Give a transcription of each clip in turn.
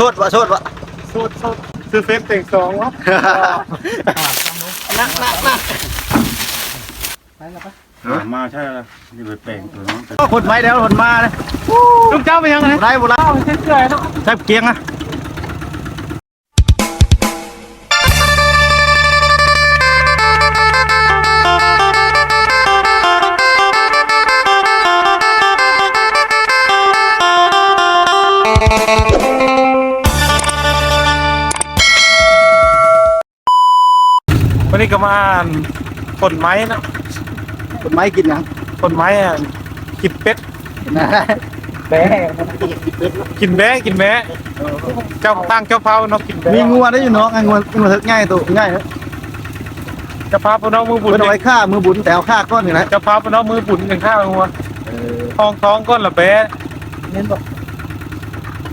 สดวะสดวะสูตรสูตรซื้อเฟซเต็งสองวะนักนักนักมาใช่แล้วนี่ไปแปลงตัวน้องผลไม้แล้วผลมาเลยลูกเจ้าไปยังไงไรบุญแล้วเฉยๆเนาะใช้เกียงนะ มาอ่านผลไม้นะผลไม้กินยังผลไม้อะกินเป็ด นะแบะกินแบะกินแบะเจ้าตั้งเจ้าเฝ้าเนาะกินแบะมีงัวได้อยู่เนาะไงงัวงัวเถิกง่ายตัวง่ายเนอะเจ้าพาพน้องมือบุญเป็นเอาไว้ฆ่ามือบุญแต่เอาฆ่าก้อนอยู่นะเจ้าพาพน้องมือบุญอย่างข้าวงัวเออทองท้องก้อนละแบะเน้นบอก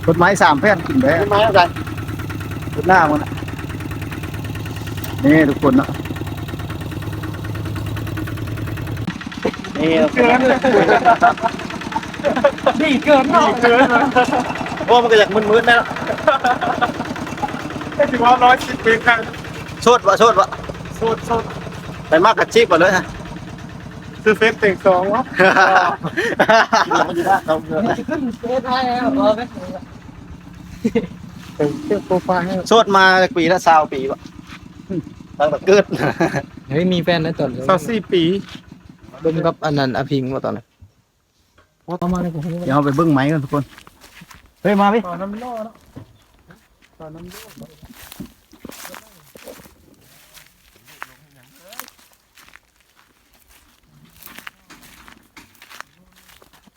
ผลไม้สามแผ่นกินแบะไม้อะไรผลหน้ามันอะนี่ทุกคนเนาะ นี่ทุกคนเกินดีเกินเนาะเกินโอ้มันก็อยากมึนๆนะไอ้ที่ว่าร้อยสิบปีครั้งสดวะสดวะสูตรสูตรไปมากกับชีพก่อนเลยฮะซื้อเฟซเต็งสองวะมันอยู่ได้เราเงินเต็งเที่ยวโปรไฟล์ให้โสดมาปีละสาวปีวะตั้งแต่เกิดเฮ้ยมีแฟนนะตอนนี้สาวสี่ปี เบิ่มกับอันนั้นอภิงว่าตอนนั้นประมาณนี้ผมเดี๋ยวเราไปเบิ้งไม้กันทุกคนเฮ้ยมาพี่ตอนน้ำล่อเนาะตอนน้ำล่อ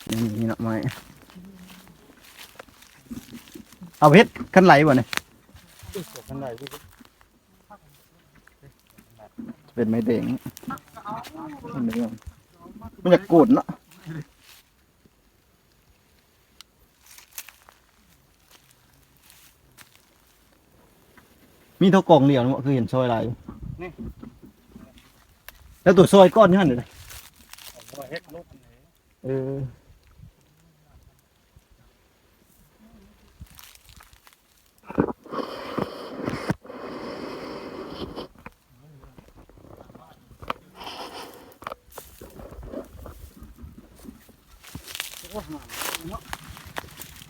นี่นี่เนาะไม้เอาเพชรขั้นไหลบ่เนี่ยข้างในพี่เป็นไม้เด้งมันเรื่อง มันจะกูดเนาะมีเท่ากล่องเดียวเนาะคือเห็นซอยลายอยู่แล้วตัวซอยก้อนนี่หันเลยเฮ็ดลูกเออ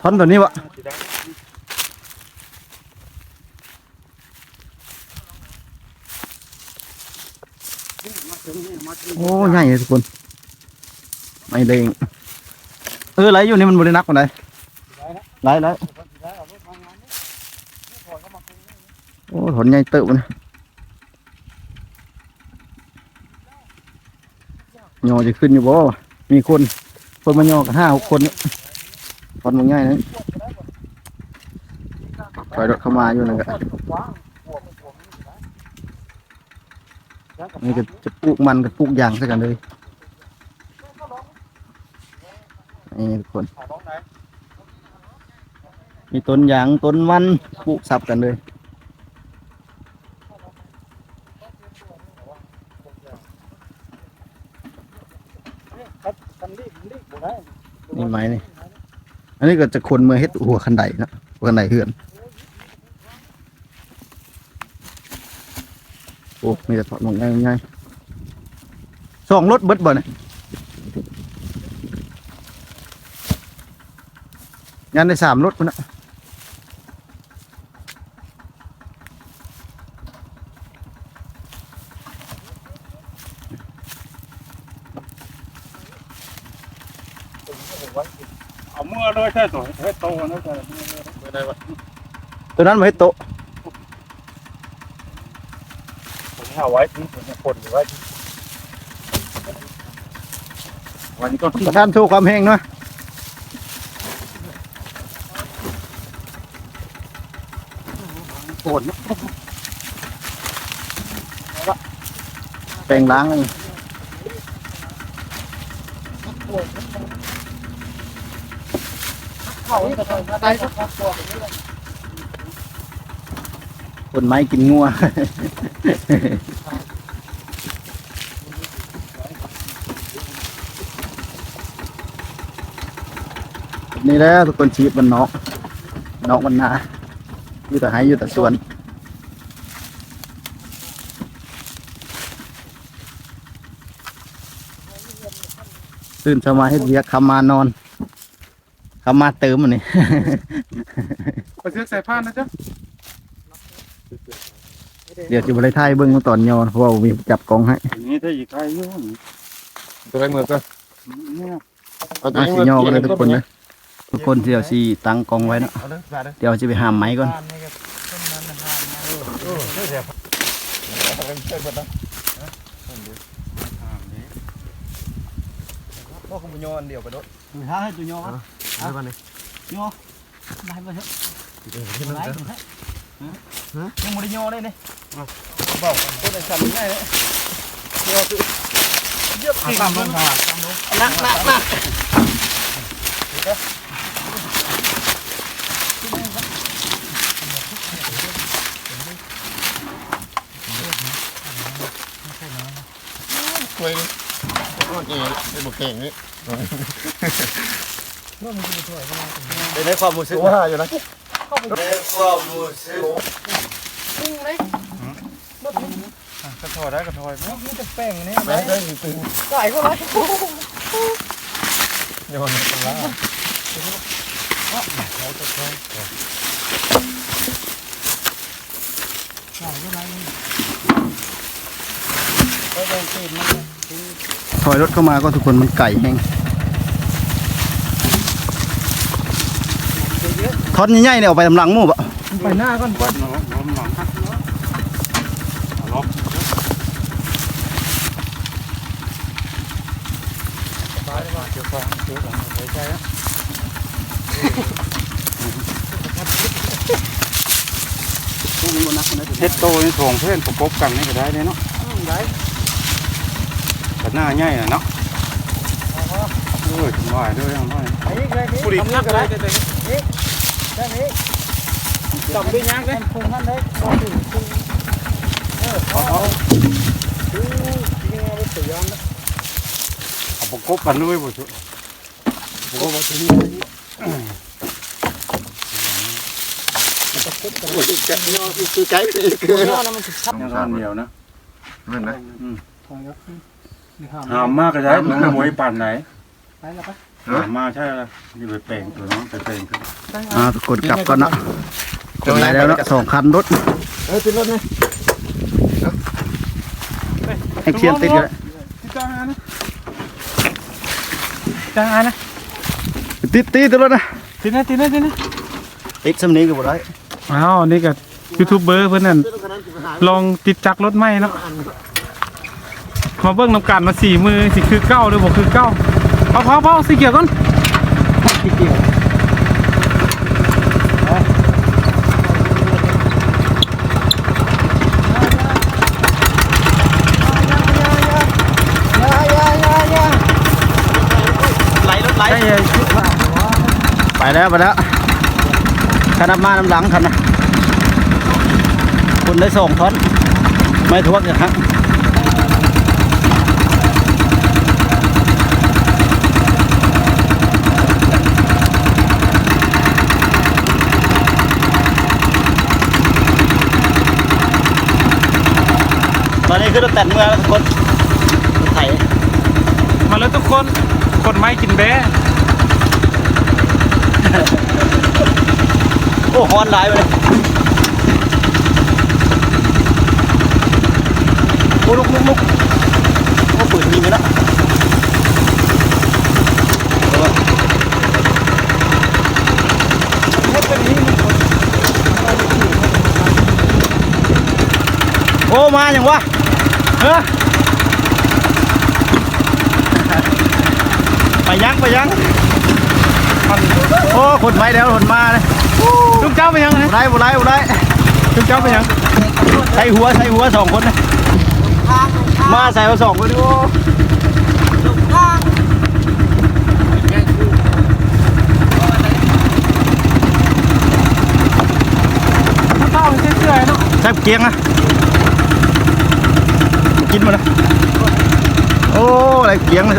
ท่อนตัวนี้วะโอ้ใหญ่เลยทุกคนไม่เด้งเออไหลอยู่นี่มันบรินักกว่าไหนไหลไหลโอ้ถนใหญ่เติบนะยอจะขึ้นอยู่บ่ มีคน คนมายอกันห้าหกคนนี่ถอนมันง่ายนะถอยรถเข้ามาอยู่นั่นก็นี่ก็จะปลูกมันกับปลูกยางใส่กันเลยนี่ทุกคนมีต้นยางต้นมันปลูกสับกันเลย ไม้นี่อันนี้ก็จะคนเมื่อเฮ็ดหัวคันไดนะหัวคันไดเหือนโอ้มีแต่ถอดมดง่ายง่ายสองรถเบิดบ่เนี่ยงานได้สามรถพุ่นนะ เอาเมื่อด้วยใช่ตัวเฮ็ดโตนะใช่ไม่ได้ว่าตัวนั้นมาเฮ็ดโตะผมเอาไว้ที่ผมจะคนอยู่ไว้ที่วันนี้ก็ประธานโชว์ความแห้งหน่อยโอนแปลงล้างเลย คนไม้กินงัวนี่แหละทุกคนชีพมันนอกนอกมันหนาอยู่แต่ให้อยู่แต่สวนตื่นสมาเฮ็ดเวียกคำมานอน คำมาเติมอันนี้ไปเสื้อสายพานนะจ๊ะเดี๋ยวจะไปไล่ท่ายเบิ้งตอนยอนเพราะว่ามีจับกองให้อันนี้ถ้าอีกใครอยู่นี่ตัวไรมือก็เนี่ยอาสิยอกันเลยทุกคนนะทุกคนเดี๋ยวสิตั้งกองไว้เนาะเดี๋ยวจะไปหามไม้ก่อนก็คงโยนเดียวไปด้วยถ้าให้ตัวยอได้ป่ะนี่ยอได้มาเถอะได้ยังไม่ได้ยอเลยนี่บอกคนในสั่นง่ายเล ยตามลงค่ะนักนักนักคุยโอเคเป็นบุกเก่งนี่เป็นในความรู้สึกว่าอยู่นะกระถอยได้กระถอยไหมแป้งนี่แป้งได้ตึงใส่เข้าไปโยนกันละถอยรถเข้ามาก็ทุกคนมันไก่แห้ง อนใหญ่ๆเนี่ยเอาไปทำหลังหมู่ปะไปหน้าก่อนวัดเนาะล้อมหลังครับเนาะเอาล็อกเดี๋ยวฟังเดี๋ยวฟังหายใจนะพวกนี้มันนักนะเฮ็ดโตนี่สองเพื่อนประกบกันนี่ก็ได้เลยเนาะได้แต่หน้าใหญ่น่ะเนาะเออจังหวะด้วยจังหวะปุริขับได้ ได้ได้จับด้วยยางเลยเอาเอาเอาประกบกันด้วยบ่สุประกบกันที่นี่คือใจคือยังอันเดียวนะนั่นนะหามมากก็ได้มันมวยปั่นไหนหามมาใช่ละนี่ไปแปลงตัวน้องไปแปลงตัวอ่าทุกคนกลับก่อนนะคนไหนแล้วเนาะสองคันรถเออติดรถไหมให้เชียนติดกันจ้างอานะจ้างอานะติดติดติดรถนะทีนะทีนะทีนะติดสำนีก็บ่ได้อ้าวนี่ก็ยูทูบเบอร์เพื่อนนั่นลองติดจักรรถไหมเนาะมาเบิ้งน้ำกันมาสี่มือสิคือเก้าหรือบอกคือเก้า เอาเผาเผาสีเขียวก่อนไหลรถไหลใช่ไปแล้วไปแล้วขนาดมาน้ำหลังคันนะคุณได้ส่งทอนไม่ทวกนะครับ นนี้คือรถแต่งเมืองทุกคนไถมาแล้วทุกคน คนไม้กินแบะโอ้ฮอนหลายไปเลยโอ้ลุกลุกลุกโอ้ปืนยิงไปแล้วโอ้มาอย่างวะ ฮ้อไปยังไปยังโอ้ขนไม้แล้วขนมาเลยลูกเจ้าไปยังไงบุได้บุได้บุได้ลูกเจ้าไปยังใส่หัวใส่หัวสองคนนะมาใส่มาสองคนโอ้เต้าเชื่อยๆเนาะใส่เกียงนะ กินมาแล้วโอ้อะไรเกียงเลย